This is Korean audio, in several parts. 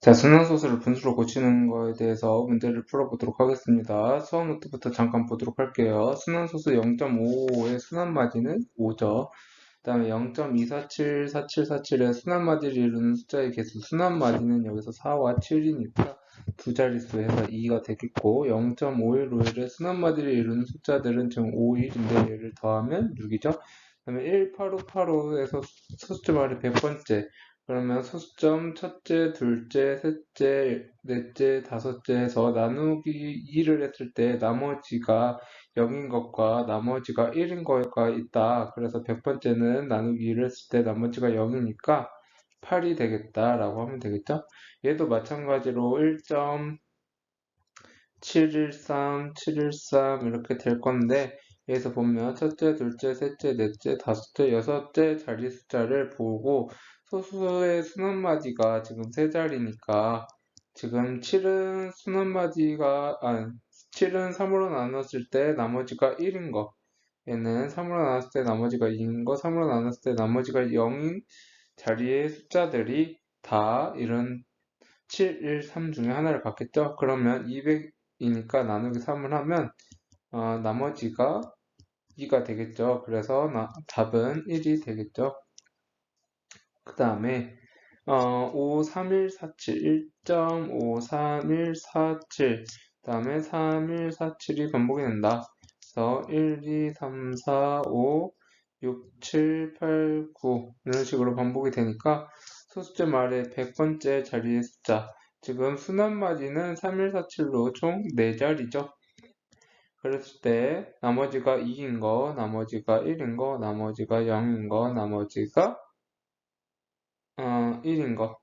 자, 순환소수를 분수로 고치는 거에 대해서 문제를 풀어보도록 하겠습니다. 수학 노트부터 잠깐 보도록 할게요. 순환소수 0.55의 순환마디는 5죠. 그 다음에 0.2474747의 순환마디를 이루는 숫자의 개수, 순환마디는 여기서 4와 7이니까 두 자릿수 해서 2가 되겠고 0.5151의 순환마디를 이루는 숫자들은 지금 51인데 얘를 더하면 6이죠. 그 다음에 18585에서 소수점 아래 100번째 그러면 소수점 첫째, 둘째, 셋째, 넷째, 다섯째 해서 나누기 2를 했을 때 나머지가 0인 것과 나머지가 1인 것가 있다. 그래서 100번째는 나누기 2를 했을 때 나머지가 0이니까 8이 되겠다라고 하면 되겠죠? 얘도 마찬가지로 1.713, 713 이렇게 될 건데 여기서 보면 첫째, 둘째, 셋째, 넷째, 다섯째, 여섯째 자리 숫자를 보고 소수의 순환마디가 지금 세 자리니까 지금 7은 순환마디가 아 7은 3으로 나눴을 때 나머지가 1인 거. 얘는 3으로 나눴을 때 나머지가 2인 거 3으로 나눴을 때 나머지가 0인 자리의 숫자들이 다 이런 7, 1, 3 중에 하나를 갖겠죠? 그러면 200이니까 나누기 3을 하면 어, 나머지가 2가 되겠죠? 그래서 나, 답은 1이 되겠죠 그 다음에 어, 53147 1.53147 그 다음에 3147이 반복이 된다. 그래서 1, 2, 3, 4, 5, 6, 7, 8, 9 이런 식으로 반복이 되니까 소수점 아래 100번째 자리의 숫자 지금 순환마디는 3147로 총 4자리죠. 그랬을 때 나머지가 2인 거, 나머지가 1인 거, 나머지가 0인 거, 나머지가 어, 1인 거.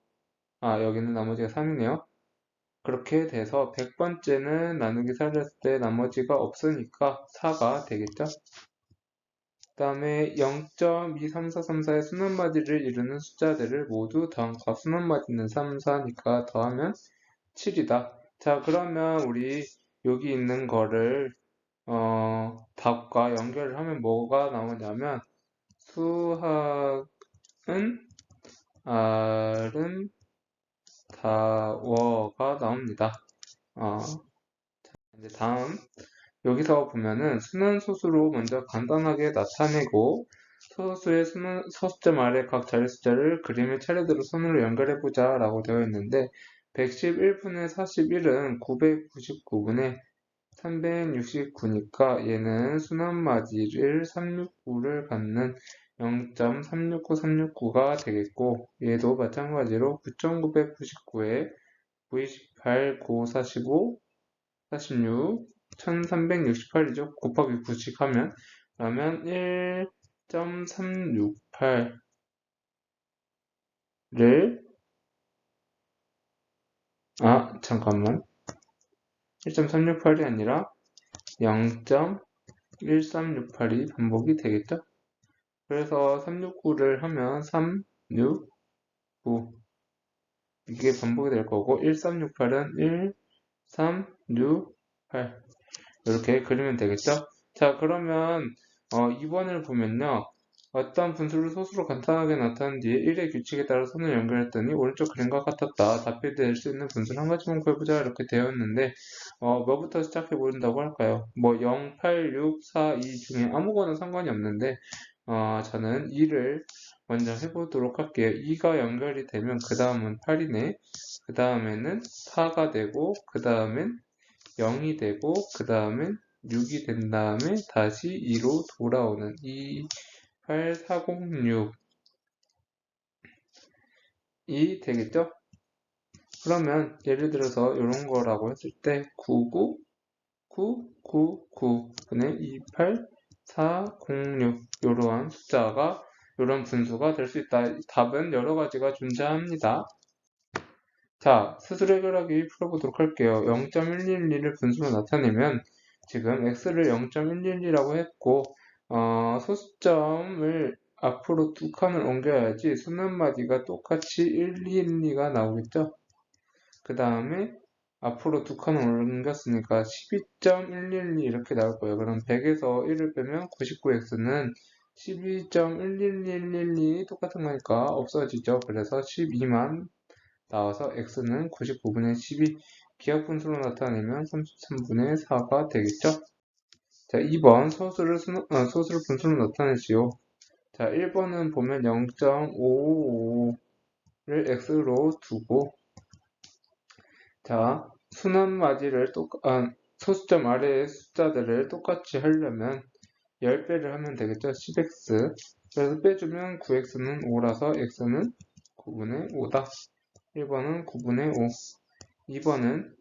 아, 여기는 나머지가 3이네요. 그렇게 돼서 100번째는 나누기 4를 했을 때 나머지가 없으니까 4가 되겠죠? 그 다음에 0.23434의 순환마디를 이루는 숫자들을 모두 더한과 순환마디는 3, 4니까 더하면 7이다. 자, 그러면 우리 여기 있는 거를 어, 답과 연결을 하면 뭐가 나오냐면 수학은 R은 다워가 나옵니다. 어, 이제 다음 여기서 보면은 순환소수로 먼저 간단하게 나타내고 소수의 순환, 소수점 아래 각 자리 숫자를 그림의 차례대로 손으로 연결해보자 라고 되어 있는데 111분의 41은 999분의 369니까 얘는 순환마디를 369를 갖는 0.369369가 되겠고 얘도 마찬가지로 9,999에 98, 945, 46, 1368이죠. 곱하기 90 하면 그러면 1.368를 아 잠깐만 1.368이 아니라 0.1368이 반복이 되겠죠? 그래서 369를 하면 3, 6, 9 이게 반복이 될 거고 1368은 1, 3, 6, 8 이렇게 그리면 되겠죠? 자 그러면 어, 2번을 보면요 어떤 분수를 소수로 간단하게 나타낸 뒤에 1의 규칙에 따라 선을 연결했더니 오른쪽 그림과 같았다. 답이 될 수 있는 분수를 한 가지만 구해보자 이렇게 되어 있는데 어, 뭐부터 시작해 보인다고 할까요? 뭐 0, 8, 6, 4, 2 중에 아무거나 상관이 없는데 어, 저는 2를 먼저 해보도록 할게요. 2가 연결이 되면 그 다음은 8이네. 그 다음에는 4가 되고 그 다음엔 0이 되고 그 다음엔 6이 된 다음에 다시 2로 돌아오는 2, 8, 4, 0, 6이 되겠죠? 그러면 예를 들어서 이런 거라고 했을 때 99, 9, 9, 9 분의 2, 8, 406 이러한 숫자가 이런 분수가 될 수 있다. 답은 여러 가지가 존재합니다. 자, 스스로 해결하기 풀어보도록 할게요. 0.112를 분수로 나타내면 지금 x를 0.112라고 했고 어, 소수점을 앞으로 두 칸을 옮겨야지 순환마디가 똑같이 1, 2, 1, 2가 나오겠죠? 그 다음에 앞으로 두 칸을 옮겼으니까 12.112 이렇게 나올 거예요. 그럼 100에서 1을 빼면 99x는 12.11112 똑같은 거니까 없어지죠. 그래서 12만 나와서 x는 99분의 12 기하분수로 나타내면 33분의 4가 되겠죠? 자, 2번 소수를, 수, 어, 소수를 분수로 나타내시오. 자, 1번은 보면 0.555를 x로 두고 자, 순환마디를 똑, 아, 소수점 아래의 숫자들을 똑같이 하려면 10배를 하면 되겠죠? 10x 그래서 빼주면 9x는 5라서 x는 9분의 5다. 1번은 9분의 5 2번은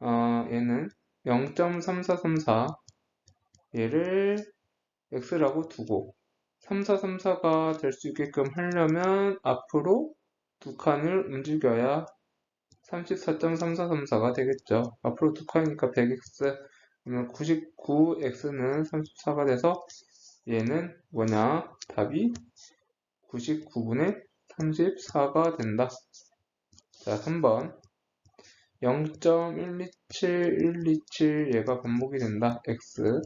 어, 얘는 0.3434 얘를 x라고 두고 3434가 될 수 있게끔 하려면 앞으로 두 칸을 움직여야 34.3434가 되겠죠. 앞으로 두 칸이니까 100x 그러면 99x는 34가 돼서 얘는 뭐냐? 답이 99분의 34가 된다. 자, 3번 0.127127 얘가 반복이 된다. x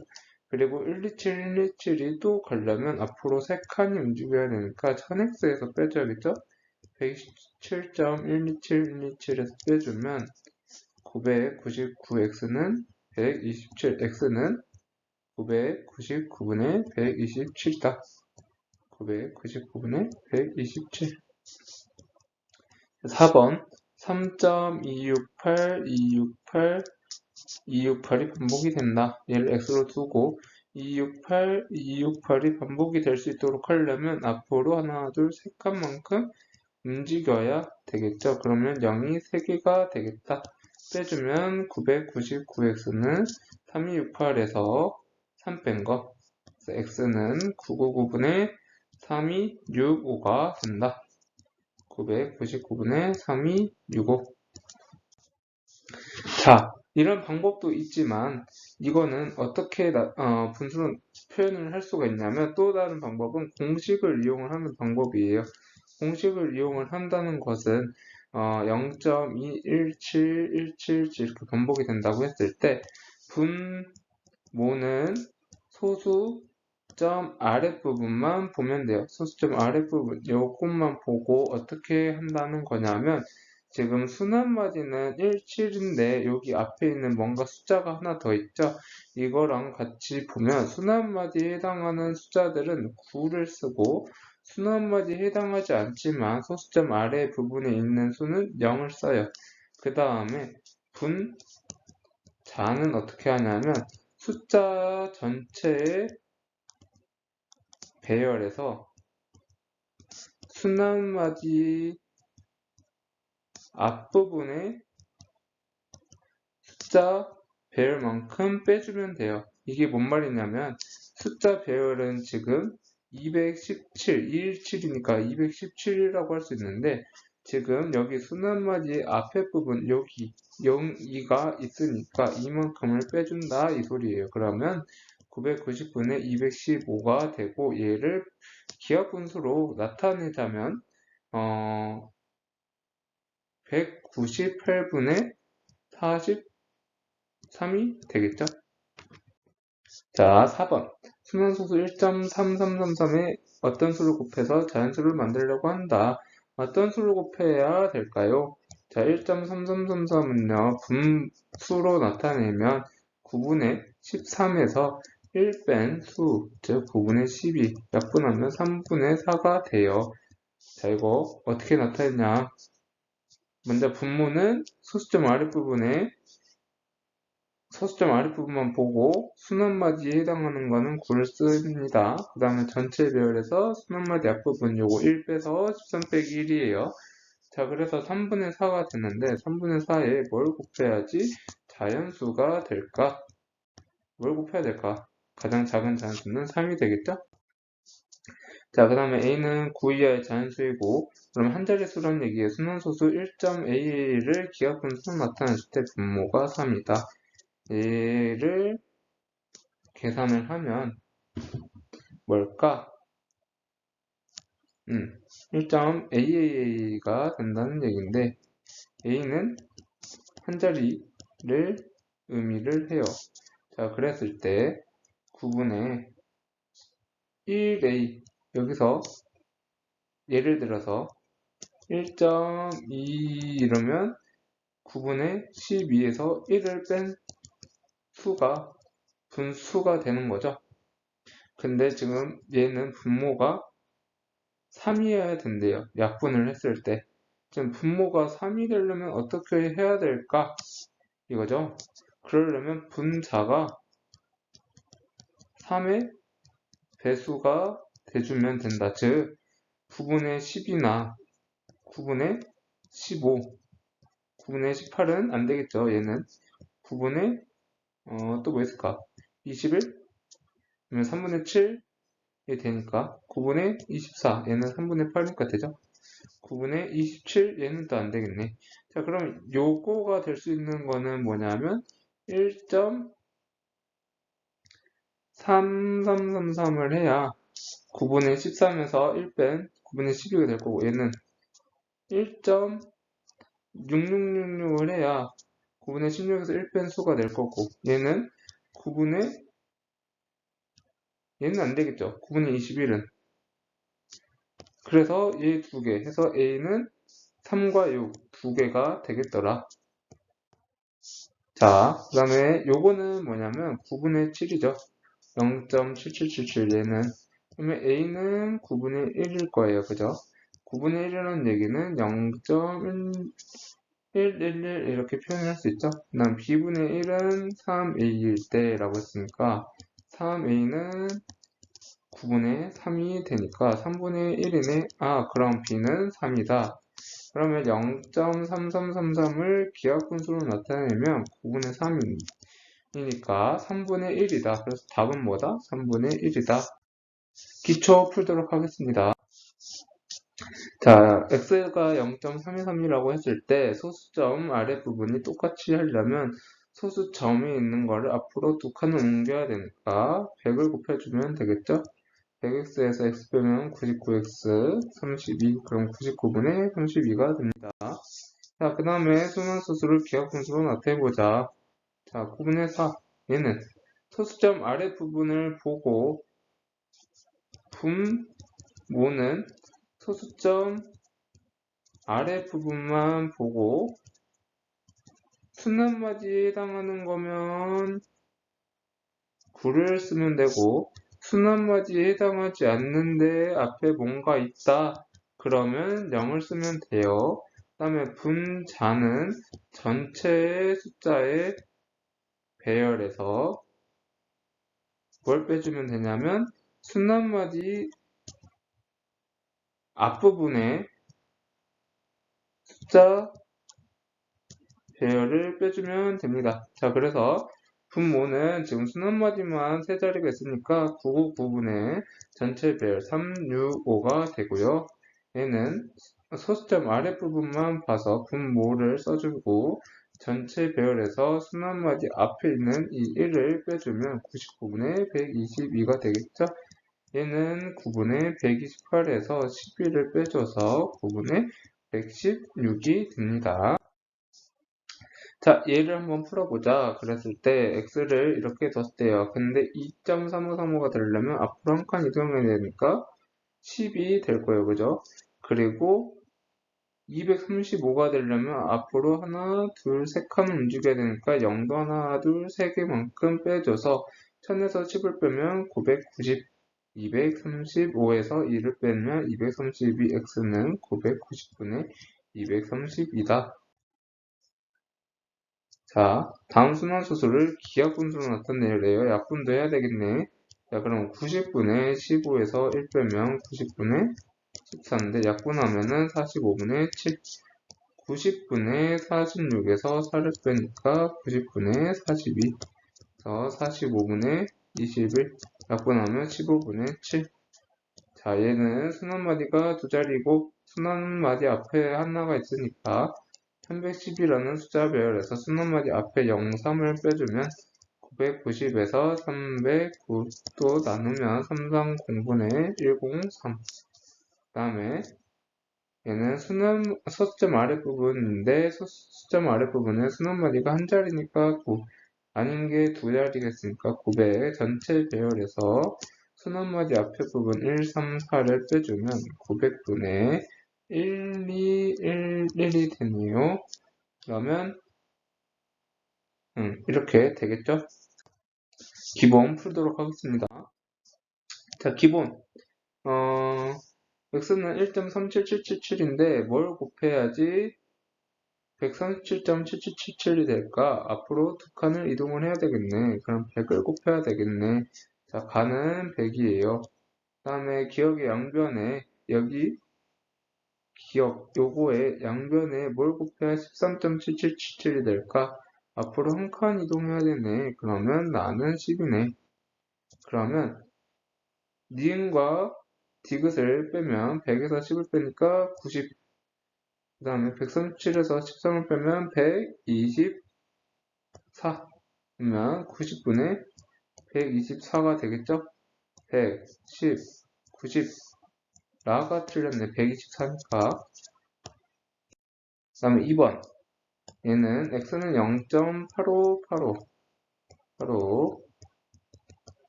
그리고 127, 127이 또 가려면 앞으로 3칸이 움직여야 되니까 1000x에서 빼줘야겠죠? 127.127, 127에서 빼주면 999x는 127, x는 999분의 127이다. 999분의 127. 4번 3.268, 268, 268이 반복이 된다. 얘를 x로 두고 268, 268이 반복이 될 수 있도록 하려면 앞으로 하나, 둘, 세 칸만큼 움직여야 되겠죠. 그러면 0이 3개가 되겠다. 빼주면 999x는 3268에서 3 뺀 거. x는 999분의 3265가 된다. 999분의 3265. 자, 이런 방법도 있지만 이거는 어떻게 나, 어, 분수로 표현을 할 수가 있냐면 또 다른 방법은 공식을 이용을 하는 방법이에요. 공식을 이용을 한다는 것은 어, 0.21717 이렇게 반복이 된다고 했을 때 분모는 소수 점 아랫부분만 보면 돼요. 소수점 아랫부분 요것만 보고 어떻게 한다는 거냐면 지금 순환마디는 17인데 여기 앞에 있는 뭔가 숫자가 하나 더 있죠. 이거랑 같이 보면 순환마디에 해당하는 숫자들은 9를 쓰고 순환마디에 해당하지 않지만 소수점 아래 부분에 있는 수는 0을 써요. 그 다음에 분 자는 어떻게 하냐면 숫자 전체의 배열에서 순환마디 앞부분에 숫자 배열만큼 빼주면 돼요. 이게 뭔 말이냐면 숫자 배열은 지금 217, 217이니까 217이라고 할 수 있는데 지금 여기 순환마디 앞에 부분 여기 0, 2가 있으니까 이만큼을 빼준다 이 소리예요. 그러면 990분의 215가 되고 얘를 기하분수로 나타내자면 어, 198분의 43이 되겠죠? 자, 4번. 순환소수 1.3333에 어떤 수를 곱해서 자연수를 만들려고 한다. 어떤 수를 곱해야 될까요? 자, 1.3333은요, 분수로 나타내면 9분의 13에서 1 뺀 수, 즉 9분의 12 약분하면 3분의 4가 돼요. 자, 이거 어떻게 나타내냐? 먼저 분모는 소수점 아랫부분에 소수점 아랫부분만 보고 순환마디에 해당하는 거는 9를 씁니다. 그 다음에 전체 배열에서 순환마디 앞부분 요거 1 빼서 13 빼기 1이에요. 자 그래서 3분의 4가 되는데 3분의 4에 뭘 곱해야지 자연수가 될까? 뭘 곱해야 될까? 가장 작은 자연수는 3이 되겠죠? 자, 그 다음에 a는 9 이하의 자연수이고 그럼 한 자릿수란 얘기예요. 순환소수 1.a를 기하분수로 나타냈을 때 분모가 3이다. 얘를 계산을 하면 뭘까? 음, 1.aaa가 된다는 얘기인데 a는 한 자리를 의미를 해요. 자, 그랬을 때 9분의 1a 여기서 예를 들어서 1.2 이러면 9분의 12에서 1을 뺀 수가 분수가 되는 거죠. 근데 지금 얘는 분모가 3이어야 된대요. 약분을 했을 때. 지금 분모가 3이 되려면 어떻게 해야 될까? 이거죠. 그러려면 분자가 3의 배수가 돼주면 된다. 즉 9분의 10이나 9분의 15, 9분의 18은 안 되겠죠. 얘는 9분의 어, 또 뭐 있을까? 21? 그러면 3분의 7이 되니까 9분의 24 얘는 3분의 8이니까 되죠. 9분의 27 얘는 또 안 되겠네. 자 그럼 요거가 될 수 있는 거는 뭐냐면 1.3333을 해야 9분의 13에서 1 뺀 9분의 12가 될 거고 얘는 1.6666을 해야 9분의 16에서 1 뺀 수가 될 거고 얘는 9분의 얘는 안 되겠죠. 9분의 21은 그래서 얘 두 개 해서 A는 3과 6 두 개가 되겠더라. 자, 그 다음에 요거는 뭐냐면 9분의 7이죠. 0.7777 얘는 그러면 A는 9분의 1일 거예요. 그죠? 9분의 1이라는 얘기는 0.111 이렇게 표현할 수 있죠. 그 다음 B분의 1은 3A일 때 라고 했으니까 3A는 9분의 3이 되니까 3분의 1이네. 아, 그럼 B는 3이다. 그러면 0.3333을 기하분수로 나타내면 9분의 3이니까 3분의 1이다. 그래서 답은 뭐다? 3분의 1이다. 기초 풀도록 하겠습니다. 자, x가 0.323이라고 했을 때 소수점 아랫부분이 똑같이 하려면 소수점이 있는 거를 앞으로 두 칸을 옮겨야 되니까 100을 곱해주면 되겠죠? 100x에서 x 빼면 99x 32 그럼 99분의 32가 됩니다. 자, 그 다음에 순환 소수를 기하분수로 나타내보자. 자, 9분의 4 얘는 소수점 아랫부분을 보고 분모는 소수점 아랫부분만 보고 순환마디에 해당하는 거면 9를 쓰면 되고 순환마디에 해당하지 않는데 앞에 뭔가 있다 그러면 0을 쓰면 돼요. 그 다음에 분자는 전체의 숫자의 배열에서 뭘 빼주면 되냐면 순환마디 앞부분에 숫자 배열을 빼주면 됩니다. 자, 그래서 분모는 지금 순환마디만 세 자리가 있으니까 99분의 전체 배열 365가 되고요. 얘는 소수점 아랫부분만 봐서 분모를 써주고 전체 배열에서 순환마디 앞에 있는 이 1을 빼주면 99분의 122가 되겠죠? 얘는 9분의 128에서 11을 빼줘서 9분의 116이 됩니다. 자, 얘를 한번 풀어보자. 그랬을 때 x를 이렇게 뒀대요. 근데 2.3535가 되려면 앞으로 한 칸 이동해야 되니까 10이 될 거예요. 그죠? 그리고 235가 되려면 앞으로 하나, 둘, 세 칸 움직여야 되니까 0도 하나, 둘, 세 개만큼 빼줘서 1000에서 10을 빼면 990, 235에서 2를 빼면 232x는 990분의 230이다. 자, 다음 순환소수를 기하분수로 나타내래요. 약분도 해야 되겠네. 자, 그럼 90분의 15에서 1 빼면 90분의 14인데 약분하면은 45분의 7. 90분의 46에서 4를 빼니까 90분의 42. 그래서 45분의 21. 약분하면 15분의 7. 자, 얘는 순환마디가 두 자리고 순환마디 앞에 하나가 있으니까 310이라는 숫자 배열에서 순환마디 앞에 0, 3을 빼주면 990에서 309또 나누면 33공분의 103. 그 다음에 얘는 순환, 소수점 아랫부분인데 소수점 아랫부분은 순환마디가 한 자리니까 9 아닌 게두 자리겠으니까 900 전체 배열에서 순환마디 앞에 부분 1, 3, 4를 빼주면 900분의 1, 2, 1, 1이 되네요. 그러면 음, 이렇게 되겠죠? 기본 풀도록 하겠습니다. 자, 기본 어, x는 1.37777인데 뭘 곱해야지 137.7777이 될까? 앞으로 두 칸을 이동을 해야 되겠네. 그럼 100을 곱해야 되겠네. 자, 가는 100이에요. 그 다음에 기억의 양변에 여기 기억 요거에 양변에 뭘 곱해야 13.7777이 될까? 앞으로 한 칸 이동해야 되네. 그러면 나는 10이네. 그러면 니은과 디귿을 빼면 100에서 10을 빼니까 90. 그 다음에 137에서 13을 빼면 124. 그러면 90분의 124가 되겠죠? 110, 90. 라가 틀렸네. 124니까. 그 다음에 2번. 얘는 x는 0.8585. 85.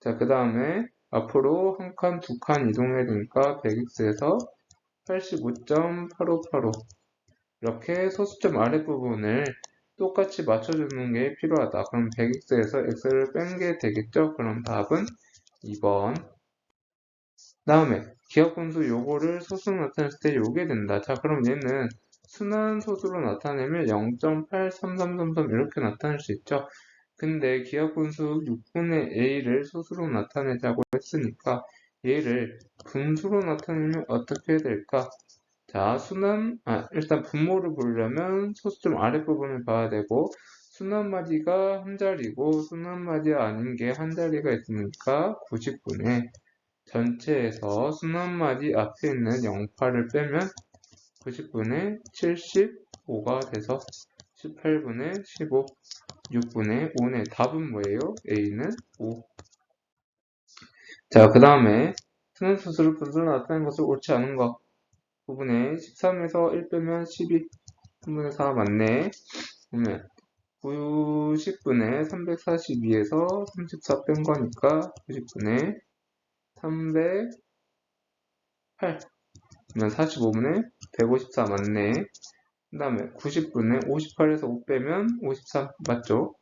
자, 그 다음에 앞으로 한 칸, 두 칸 이동해야 되니까 100x에서 85.8585. 이렇게 소수점 아랫부분을 똑같이 맞춰주는 게 필요하다. 그럼 100x에서 x를 뺀 게 되겠죠? 그럼 답은 2번. 다음에 기억분수 요거를 소수로 나타냈을 때 요게 된다. 자, 그럼 얘는 순환 소수로 나타내면 0.83333 이렇게 나타낼 수 있죠. 근데 기억분수 6분의 a를 소수로 나타내자고 했으니까 얘를 분수로 나타내면 어떻게 될까? 자, 순환, 아, 일단 분모를 보려면 소수점 아랫부분을 봐야 되고, 순환마디가 한 자리고, 순환마디 아닌 게 한 자리가 있으니까 90분의 전체에서 순환마디 앞에 있는 0파를 빼면 90분의 75가 돼서 18분의 15, 6분의 5네. 답은 뭐예요? A는 5. 자, 그 다음에 순환수수를 분수로 나타낸 것을 옳지 않은 것. 9분의 13에서 1 빼면 12, 3분의 4 맞네. 그러면 90분의 342에서 34 뺀 거니까 90분의 308. 그러면 45분의 154 맞네. 그 다음에 90분의 58에서 5 빼면 53 맞죠?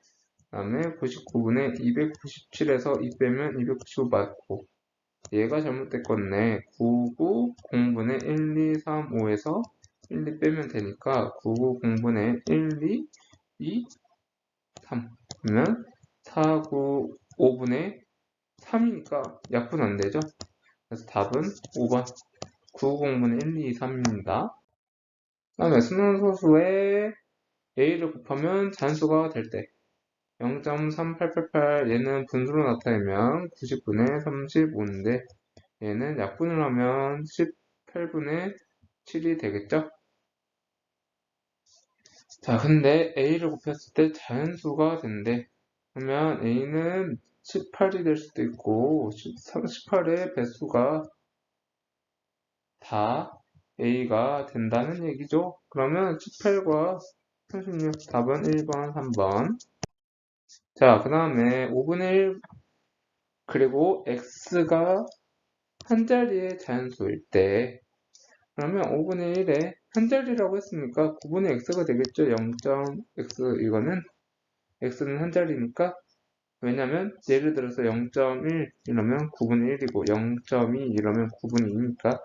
그 다음에 99분의 297에서 2 빼면 295 맞고 얘가 잘못됐겠네. 99 0분의 1, 2, 3, 5에서 1, 2 빼면 되니까 99 0분의 1, 2, 2, 3 그러면 4, 9, 5분의 3이니까 약분 안 되죠? 그래서 답은 5번 9, 0분의 1, 2, 3입니다. 그 다음에 순환소수에 a를 곱하면 잔수가 될 때 0.3888 얘는 분수로 나타내면 90분의 35인데 얘는 약분을 하면 18분의 7이 되겠죠? 자, 근데 a를 곱했을 때 자연수가 된대. 그러면 a는 18이 될 수도 있고 18의 배수가 다 a가 된다는 얘기죠. 그러면 18과 36 답은 1번, 3번. 자, 그 다음에 5분의 1 그리고 x가 한 자리의 자연수일 때 그러면 5분의 1에 한 자리라고 했으니까 9분의 x가 되겠죠. 0.x 이거는 x는 한 자리니까 왜냐면 예를 들어서 0.1 이러면 9분의 1이고 0.2 이러면 9분의 2니까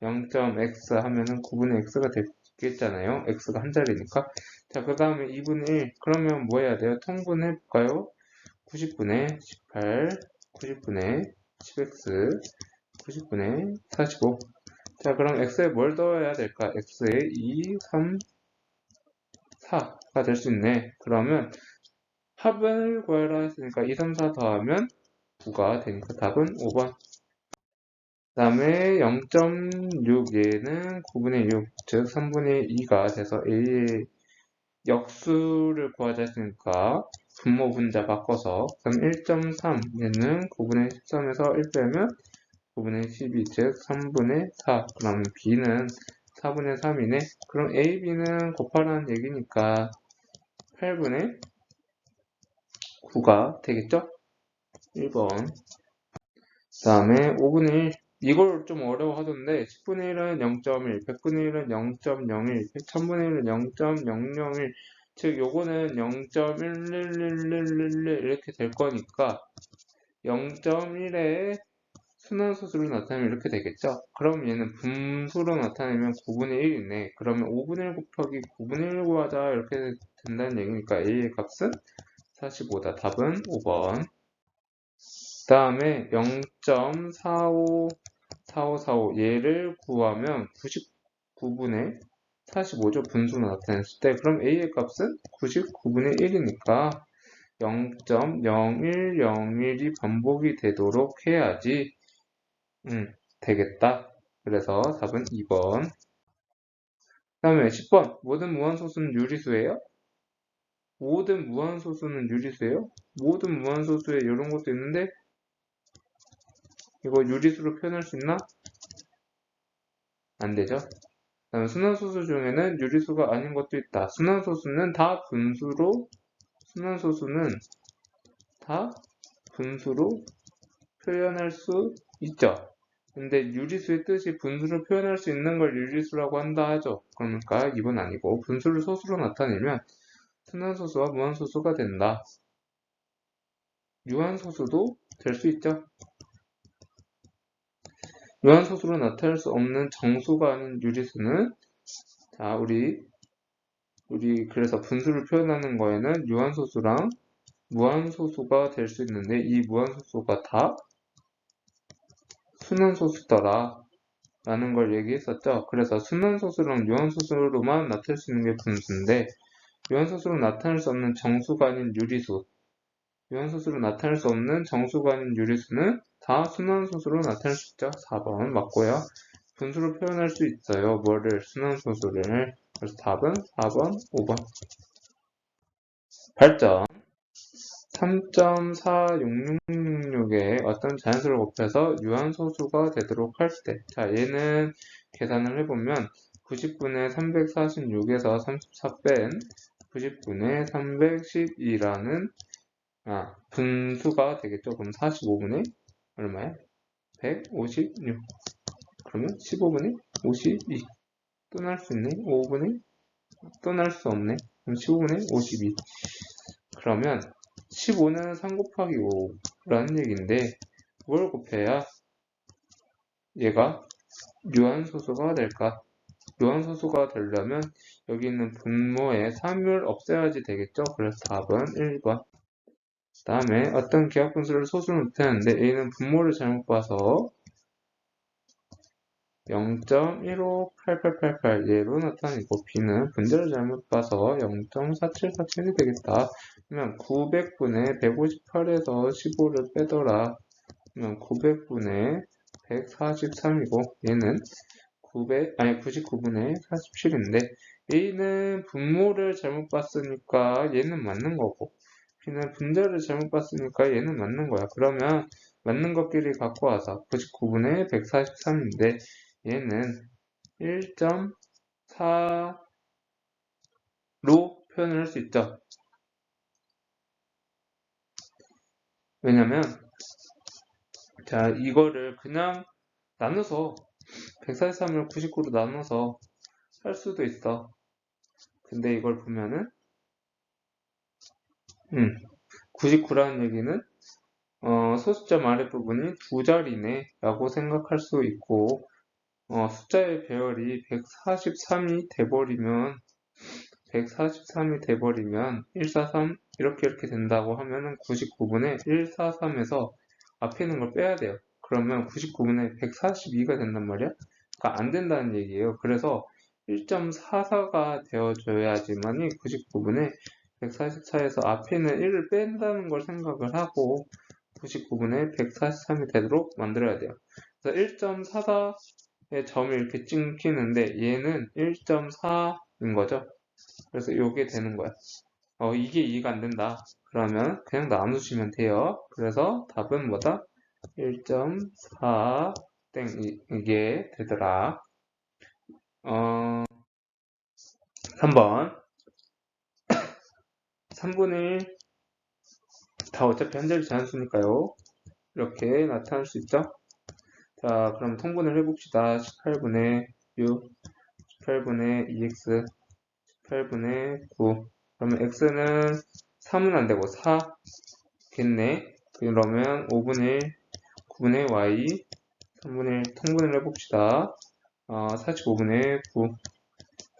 0.x 하면은 9분의 x가 되겠잖아요. x가 한 자리니까. 자, 그 다음에 2분의 1. 그러면 뭐 해야 돼요? 통분해 볼까요? 90분의 18, 90분의 10x, 90분의 45. 자, 그럼 x에 뭘 더해야 될까? x에 2, 3, 4가 될 수 있네. 그러면 합을 구하라 했으니까 2, 3, 4 더하면 9가 되니까 답은 5번. 그 다음에 0.6얘는 9분의 6, 즉 3분의 2가 돼서 A의 역수를 구하자 했으니까 분모 분자 바꿔서 그럼 1.3 얘는 9분의 13에서 1 빼면 9분의 12, 즉 3분의 4 그럼 B는 4분의 3이네. 그럼 A, B는 곱하라는 얘기니까 8분의 9가 되겠죠? 1번. 그 다음에 5분의 1 이걸 좀 어려워하던데 10분의 1은 0.1, 100분의 1은 0.01, 1000분의 1은 0.001, 즉 요거는 0.11111 이렇게 될 거니까 0.1에 순환소수로 나타내면 이렇게 되겠죠? 그럼 얘는 분수로 나타내면 9분의 1이네. 그러면 5분의 1 곱하기 9분의 1 구하자 이렇게 된다는 얘기니까 a의 값은 45다. 답은 5번. 그 다음에 0.45 4545 얘를 구하면 99분의 45죠. 분수로 나타냈을 때 그럼 a의 값은 99분의 1이니까 0.0101이 반복이 되도록 해야지 음, 되겠다. 그래서 답은 2번. 그 다음에 10번. 모든 무한소수는 유리수예요? 모든 무한소수는 유리수예요? 모든 무한소수에 이런 것도 있는데 이거 유리수로 표현할 수 있나? 안 되죠. 그다음에 순환소수 중에는 유리수가 아닌 것도 있다. 순환소수는 다 분수로 순환소수는 다 분수로 표현할 수 있죠. 근데 유리수의 뜻이 분수로 표현할 수 있는 걸 유리수라고 한다 하죠. 그러니까 이건 아니고 분수를 소수로 나타내면 순환소수와 무한소수가 된다. 유한소수도 될 수 있죠. 유한소수로 나타낼 수 없는 정수가 아닌 유리수는 자 우리 우리 그래서 분수를 표현하는 거에는 유한소수랑 무한소수가 될 수 있는데 이 무한소수가 다 순환소수더라 라는 걸 얘기했었죠. 그래서 순환소수랑 유한소수로만 나타낼 수 있는 게 분수인데 유한소수로 나타낼 수 없는 정수가 아닌 유리수 유한소수로 나타낼 수 없는 정수가 아닌 유리수는 다 순환소수로 나타낼 수 있죠. 4번 맞고요. 분수로 표현할 수 있어요. 뭐를? 순환소수를. 그래서 답은 4번, 5번. 발전 3.46666에 어떤 자연수를 곱해서 유한소수가 되도록 할 때. 자, 얘는 계산을 해보면 90분의 346에서 34 뺀 90분의 312라는 아, 분수가 되겠죠. 그럼 45분의 얼마야? 156. 그러면 15분의 52. 또날수 있네. 5분의 또날수 없네. 그럼 15분의 52. 그러면 15는 3 곱하기 5라는 얘기인데 뭘 곱해야 얘가 유한소수가 될까? 유한소수가 되려면 여기 있는 분모에 3을 없애야지 되겠죠? 그래서 답은 1번. 그 다음에 어떤 기하 분수를 소수로 나타내는데 A는 분모를 잘못 봐서 0.158888 얘로 나타내고 B는 분자를 잘못 봐서 0.4747이 되겠다. 그러면 900분의 158에서 15를 빼더라. 그러면 900분의 143이고 얘는 900 아니 99분의 47인데 A는 분모를 잘못 봤으니까 얘는 맞는 거고 B는 분자를 잘못 봤으니까 얘는 맞는 거야. 그러면 맞는 것끼리 갖고 와서 99분의 143인데 얘는 1.4로 표현을 할 수 있죠. 왜냐면 자 이거를 그냥 나눠서 143을 99로 나눠서 할 수도 있어. 근데 이걸 보면은 음, 99라는 얘기는 어, 소수점 아랫부분이 두 자리네 라고 생각할 수 있고 어, 숫자의 배열이 143이 돼버리면 143이 돼버리면 143 이렇게 이렇게 된다고 하면은 99분의 143에서 앞에 있는 걸 빼야 돼요. 그러면 99분의 142가 된단 말이야. 그러니까 안 된다는 얘기예요. 그래서 1.44가 되어줘야지만이 99분의 144에서 앞에 있는 1을 뺀다는 걸 생각을 하고 99분의 143이 되도록 만들어야 돼요. 그래서 1.44의 점이 이렇게 찍히는데 얘는 1.4인 거죠. 그래서 이게 되는 거야. 어, 이게 이해가 안 된다. 그러면 그냥 나누시면 돼요. 그래서 답은 뭐다? 1.4 땡, 이게 되더라. 어, 3번. 3분의 1. 다 어차피 한 자리 자연수니까요. 이렇게 나타날 수 있죠. 자, 그럼 통분을 해봅시다. 18분의 6, 18분의 2x, 18분의 9. 그러면 x는 3은 안 되고 4겠네. 그러면 5분의 1, 9분의 y, 3분의 1 통분을 해봅시다. 어, 45분의 9,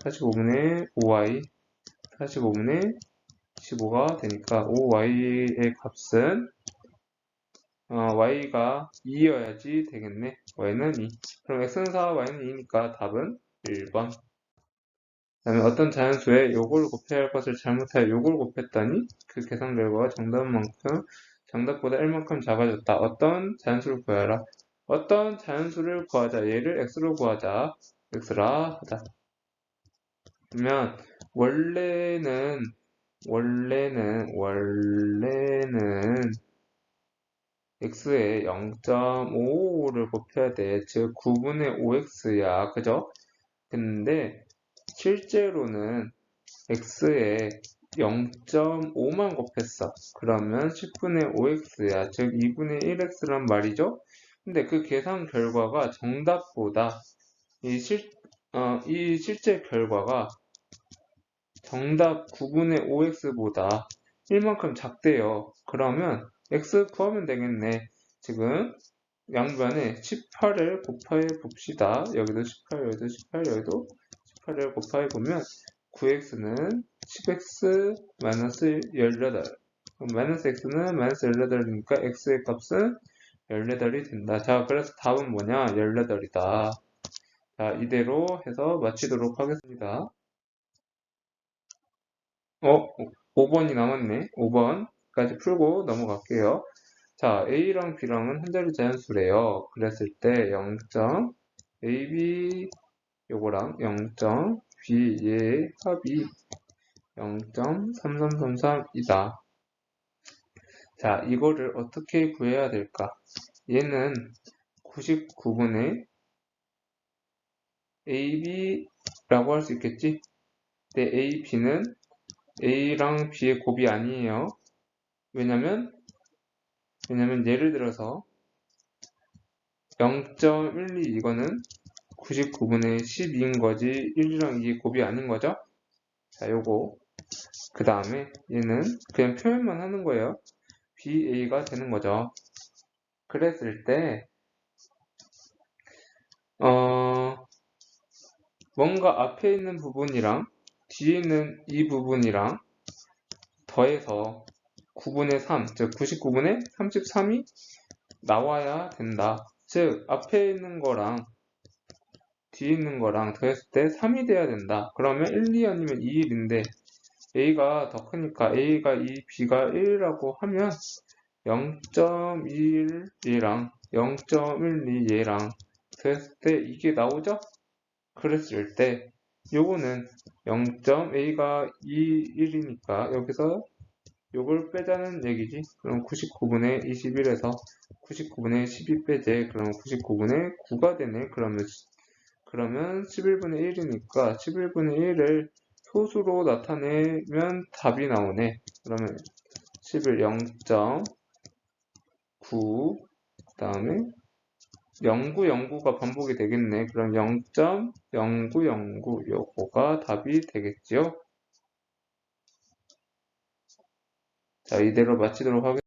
45분의 5y, 45분의 15가 되니까 5y의 값은 어, y가 2여야지 되겠네. y는 2. 그럼 x는 4, y는 2니까 답은 1번. 그 다음에 어떤 자연수에 요걸 곱해야 할 것을 잘못하여 요걸 곱했더니 그 계산 결과가 정답만큼 정답보다 1만큼 작아졌다. 어떤 자연수를 구하라. 어떤 자연수를 구하자. 얘를 x로 구하자. x라 하자. 그러면 원래는 원래는 원래는 x에 0.5를 곱해야 돼. 즉 9분의 5x야. 그죠? 근데 실제로는 x에 0.5만 곱했어. 그러면 10분의 5x야. 즉 2분의 1x란 말이죠. 근데 그 계산 결과가 정답보다 이, 실, 어, 이 실제 결과가 정답 9분의 5x보다 1만큼 작대요. 그러면 x 구하면 되겠네. 지금 양변에 18을 곱해 봅시다. 여기도 18, 여기도 18, 여기도 18을 곱해 보면 9x는 10x 마이너스 18. 그럼 마이너스 x는 마이너스 18이니까 x의 값은 18이 된다. 자, 그래서 답은 뭐냐? 18이다. 자, 이대로 해서 마치도록 하겠습니다. 어, 5번이 남았네. 5번까지 풀고 넘어갈게요. 자, A랑 B랑은 한 자리 자연수래요. 그랬을 때 0. AB 요거랑 0. B의 합이 0.3333이다. 자, 이거를 어떻게 구해야 될까? 얘는 99분의 AB라고 할 수 있겠지? 근데 A, B는 A랑 B의 곱이 아니에요. 왜냐면 왜냐면 예를 들어서 0.12 이거는 99분의 12인 거지 1이랑 2의 곱이 아닌 거죠? 자, 요거 그 다음에 얘는 그냥 표현만 하는 거예요. BA가 되는 거죠. 그랬을 때 어, 뭔가 앞에 있는 부분이랑 뒤에 있는 이 부분이랑 더해서 9분의 3, 즉 99분의 33이 나와야 된다. 즉 앞에 있는 거랑 뒤에 있는 거랑 더했을 때 3이 돼야 된다. 그러면 1, 2 아니면 2, 1인데 A가 더 크니까 A가 2, B가 1이라고 하면 0.21 얘랑 0.12 얘랑 더했을 때 이게 나오죠? 그랬을 때 요거는 0.a가 2, 1이니까 여기서 요걸 빼자는 얘기지. 그럼 99분의 21에서 99분의 12 빼제. 그럼 99분의 9가 되네. 그러면 그러면 11분의 1이니까 11분의 1을 소수로 나타내면 답이 나오네. 그러면 11 0.9 그 다음에 0909가 반복이 되겠네. 그럼 0.0909 요거가 답이 되겠죠. 자, 이대로 마치도록 하겠습니다.